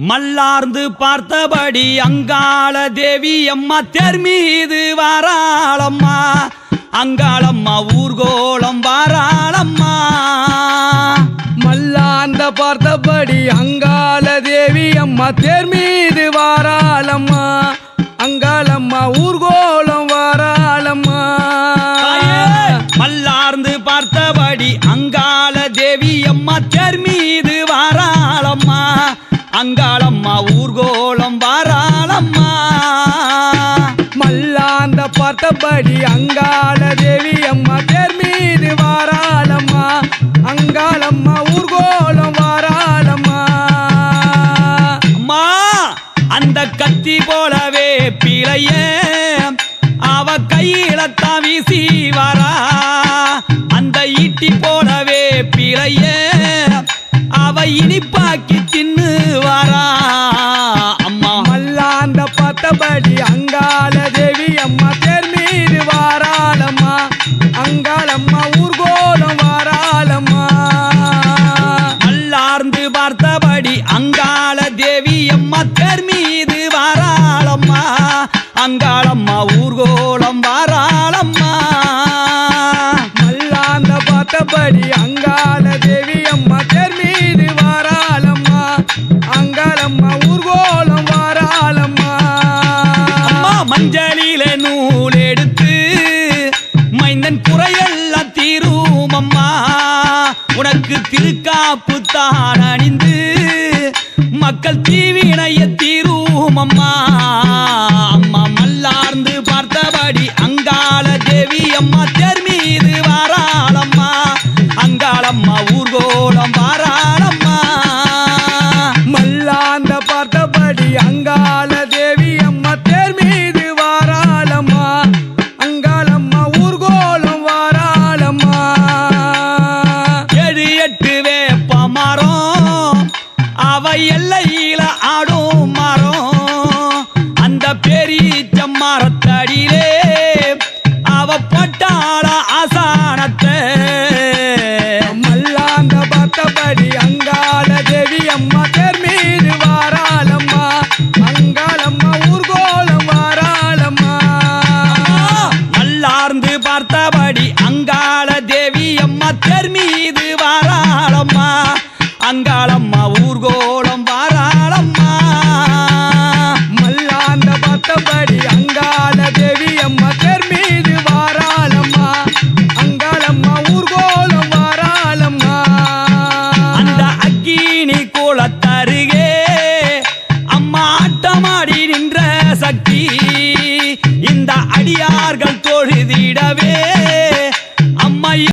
மல்லார்ந்து பார்த்தபடி அங்காள தேவி அம்மா தேர் மீது வாராளம்மா. அங்காளம்மா ஊர்கோளம் வாராளம்மா. மல்லார்ந்த பார்த்தபடி அங்காள தேவி அம்மா தேர் மீது வாராளம்மா. அங்காளம்மா ஊர்கோளம் வாராளம்மா. மல்லா மல்லாந்த பார்த்தபடி அங்காள தேவி அம்மா தேர் மீது வாராளம்மா. அங்காளம்மா ஊர்கோலம் வாராளம்மா. அம்மா அந்த கத்தி போலவே பிழைய அவ கையில தான் வீசி வரா. அந்த ஈட்டி போலவே பிழைய அவ இனிப்பாக்கி தின்னு வரா. அம்மா. மல்லாந்த பார்த்தபடி அங்காள மாங்காளம்மா ஊர்கோலம் வாராளம்மா. மல்லாந்த பார்த்தபடி அங்காள தேவி அம்மா தேர் மீது வாராளம்மா. அங்காளம்மா ஊர்கோலம் வாராளம்மா. அம்மா மஞ்சளில நூல் எடுத்து மைந்தன் குறையெல்லாம் தீரும் அம்மா. உனக்கு திருக்காப்பு தான் அணிந்து மக்கள் தீவினைய எல்லையில ஆடும் மரம். அந்த பெரிய மரத்தடியிலே அவ பட்டாள ஆசானத்தை. மல்லாந்த பார்த்தபடி அங்காள தேவி அம்மா தேர் மீது வாராளம்மா. அங்காளம்மா ஊர்கோலம் வாராளம்மா. மல்லார்ந்து பார்த்தபடி அங்காள தேவி அம்மா தெர் மீது வாராளம்மா